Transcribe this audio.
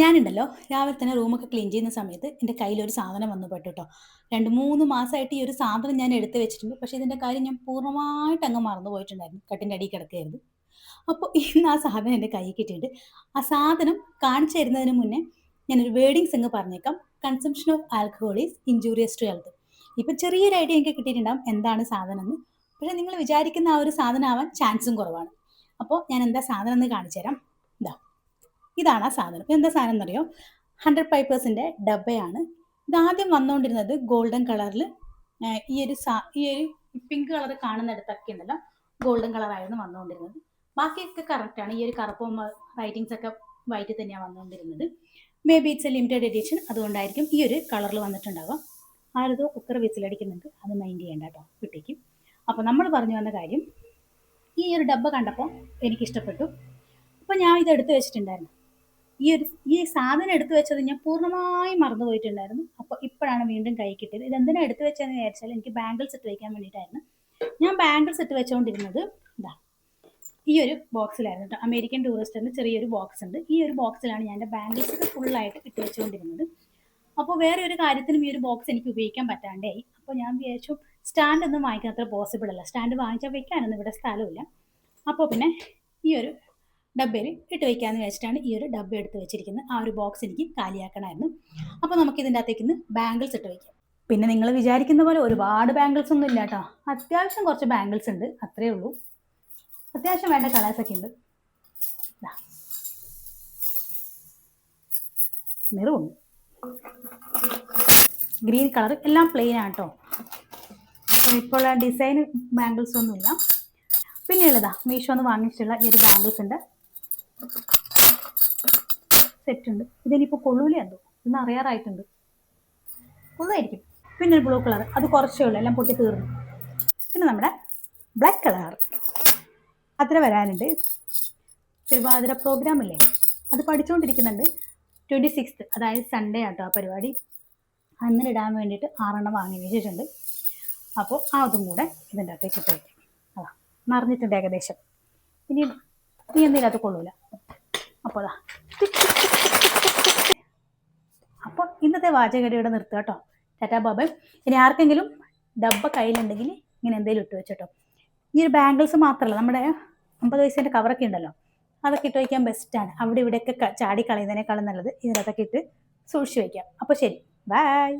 ഞാനുണ്ടല്ലോ രാവിലെ തന്നെ റൂമൊക്കെ ക്ലീൻ ചെയ്യുന്ന സമയത്ത് എന്റെ ഒരു സാധനം വന്നു പെട്ടു കേട്ടോ രണ്ട് മൂന്ന് മാസമായിട്ട് ഈ ഒരു സാധനം ഞാൻ എടുത്ത് വെച്ചിട്ടുണ്ട്. പക്ഷേ ഇതിന്റെ കാര്യം ഞാൻ പൂർണമായിട്ട് അങ്ങ് മറന്നു പോയിട്ടുണ്ടായിരുന്നു. കട്ടിന്റെ അടിയിൽ കിടക്കുകയായിരുന്നു. അപ്പോൾ ഇന്ന് ആ സാധനം എന്റെ കയ്യിൽ കിട്ടിയിട്ടുണ്ട്. ആ സാധനം കാണിച്ചു തരുന്നതിന് മുന്നേ ഞാനൊരു വേർഡിങ്സ് അങ്ങ് പറഞ്ഞേക്കാം. Consumption of alcohol is injurious to health. ഇപ്പം ചെറിയൊരു ഐഡിയ എനിക്ക് കിട്ടിയിട്ടുണ്ടാവും എന്താണ് സാധനം എന്ന്. പക്ഷേ നിങ്ങൾ വിചാരിക്കുന്ന ആ ഒരു സാധനമാവാൻ ചാൻസും കുറവാണ്. അപ്പോൾ ഞാൻ എന്താ സാധനം എന്ന് കാണിച്ചു തരാം. ഇതാ ഇതാണ് ആ സാധനം. എന്താ സാധനം എന്നറിയോ? 100 പൈപ്പേഴ്സിന്റെ ഡബ്ബയാണ്. ആദ്യം വന്നുകൊണ്ടിരുന്നത് ഗോൾഡൻ കളറിൽ ഈ ഒരു സാ ഈ ഒരു പിങ്ക് കളർ കാണുന്നിടത്തൊക്കെ ഉണ്ടല്ലോ ഗോൾഡൻ കളറായിരുന്നു വന്നുകൊണ്ടിരുന്നത്. ബാക്കിയൊക്കെ കറക്റ്റാണ്. ഈ ഒരു കറുപ്പും റൈറ്റിങ്സ് ഒക്കെ വൈറ്റ് തന്നെയാണ് വന്നുകൊണ്ടിരുന്നത്. May be it's a limited edition അതുകൊണ്ടായിരിക്കും ഈ ഒരു കളറിൽ വന്നിട്ടുണ്ടാവുക. ആരതോ കുക്കർ വിസിലടിക്കുന്നുണ്ട്. അത് മൈൻഡ് ചെയ്യേണ്ട കേട്ടോ കുട്ടിക്ക്. അപ്പോൾ നമ്മൾ പറഞ്ഞു വന്ന കാര്യം ഈ ഒരു ഡബ്ബ കണ്ടപ്പോൾ എനിക്കിഷ്ടപ്പെട്ടു. അപ്പോൾ ഞാൻ ഇത് എടുത്ത് വെച്ചിട്ടുണ്ടായിരുന്നു. ഈ ഒരു ഈ സാധനം എടുത്തു വെച്ചത് ഞാൻ പൂർണമായും മറന്നു പോയിട്ടുണ്ടായിരുന്നു. അപ്പോൾ ഇപ്പോഴാണ് വീണ്ടും കൈ കിട്ടിയത്. ഇതെന്തിനാ എടുത്തു വെച്ചതെന്ന് വിചാരിച്ചാൽ എനിക്ക് ബാംഗിൾസ് ഇട്ട് വയ്ക്കാൻ വേണ്ടിയിട്ടായിരുന്നു. ഞാൻ ബാംഗിൾസ് ഇട്ട് വെച്ചുകൊണ്ടിരുന്നത് ഇതാ ഈ ഒരു ബോക്സിലായിരുന്നു കേട്ടോ. അമേരിക്കൻ ടൂറിസ്റ്ററിന്റെ ചെറിയൊരു ബോക്സ് ഉണ്ട്. ഈ ഒരു ബോക്സിലാണ് ഞാൻ എന്റെ ബാംഗിൾസ് ഒക്കെ ഫുള്ളായിട്ട് ഇട്ട് വെച്ചുകൊണ്ടിരുന്നത്. അപ്പോൾ വേറെ ഒരു കാര്യത്തിനും ഈ ഒരു ബോക്സ് എനിക്ക് ഉപയോഗിക്കാൻ പറ്റാണ്ടായി. അപ്പോൾ ഞാൻ വിചാരിച്ചു സ്റ്റാൻഡ് ഒന്നും വാങ്ങിക്കാൻ അത്ര പോസിബിൾ അല്ല. സ്റ്റാൻഡ് വാങ്ങിച്ചാൽ വെക്കാനൊന്നും ഇവിടെ സ്ഥലമില്ല. അപ്പോൾ പിന്നെ ഈ ഒരു ഡബ്ബയിൽ ഇട്ട് വയ്ക്കാമെന്ന് വെച്ചിട്ടാണ് ഈ ഒരു ഡബ്ബ എടുത്ത് വെച്ചിരിക്കുന്നത്. ആ ഒരു ബോക്സ് എനിക്ക് കാലിയാക്കണമായിരുന്നു. അപ്പോൾ നമുക്ക് ഇതിന്റെ അകത്തേക്ക് ഇന്ന് ബാംഗിൾസ് ഇട്ട് വയ്ക്കാം. പിന്നെ നിങ്ങൾ വിചാരിക്കുന്ന പോലെ ഒരുപാട് ബാംഗിൾസ് ഒന്നും ഇല്ല കേട്ടോ. അത്യാവശ്യം കുറച്ച് ബാംഗിൾസ് ഉണ്ട്. അത്രയേ ഉള്ളൂ. അത്യാവശ്യം വേണ്ട കളേഴ്സ് ഒക്കെ ഉണ്ട്. മെറൂൺ ഗ്രീൻ കളർ എല്ലാം പ്ലെയിൻ ആണ് കേട്ടോ. അപ്പോൾ ഇപ്പോൾ ഡിസൈൻ ബാംഗിൾസ് ഒന്നുമില്ല. പിന്നെയുള്ളതാ മീഷോ മീഷോന്ന് വാങ്ങിച്ചിട്ടുള്ള ഈ ഒരു ബാംഗിൾസ് ഉണ്ട്. സെറ്റ് ഉണ്ട്. ഇതിനിപ്പോൾ കൊള്ളൂല എന്തോ. ഇന്ന് അറിയാറായിട്ടുണ്ട്. കൊള്ളുമായിരിക്കും. പിന്നെ ഒരു ബ്ലൂ കളർ അത് കുറച്ചേ ഉള്ളൂ. എല്ലാം പൊട്ടി തീർന്നു. പിന്നെ നമ്മുടെ ബ്ലാക്ക് കളർ അത്ര വരാനുണ്ട്. തിരുവാതിര പ്രോഗ്രാം ഇല്ലേ അത് പഠിച്ചുകൊണ്ടിരിക്കുന്നുണ്ട്. 26th അതായത് സൺഡേ ആട്ടോ ആ പരിപാടി. അന്നിന് ഇടാൻ വേണ്ടിയിട്ട് ആറെണ്ണം വാങ്ങി വെച്ചിട്ടുണ്ട്. അപ്പോൾ അതും കൂടെ ഇതിന്റെ അകത്തേക്ക് ഇട്ട് വയ്ക്കാം. അതാ നിറഞ്ഞിട്ടുണ്ട് ഏകദേശം. ഇനി നീ എന്തെങ്കിലും അത് കൊള്ളൂല. അപ്പോൾ അതാ അപ്പോൾ ഇന്നത്തെ വാചകടി ഇവിടെ നിർത്തുക കേട്ടോ. Tata bye. ഇനി ആർക്കെങ്കിലും ഡബ്ബ കയ്യിലുണ്ടെങ്കിൽ ഇങ്ങനെ എന്തെങ്കിലും ഇട്ട് വെച്ചോട്ടോ. ഈ ഒരു ബാംഗിൾസ് മാത്രമല്ല നമ്മുടെ അമ്പത് വയസ്സിന്റെ കവറൊക്കെ ഉണ്ടല്ലോ അതൊക്കെ ഇട്ട് വയ്ക്കാൻ ബെസ്റ്റാണ്. അവിടെ ഇവിടെയൊക്കെ ചാടി കളയുന്നതിനേക്കാളും നല്ലത് ഇതിനകത്തൊക്കെ ഇട്ട് സൂക്ഷിച്ച് വയ്ക്കാം. അപ്പോൾ ശരി. ബൈ.